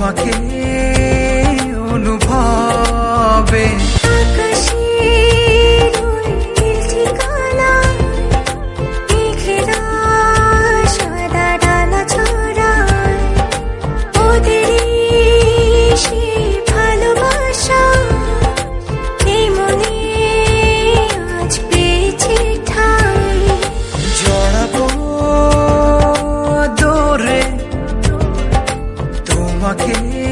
তোমাকে অনুভবে। walking.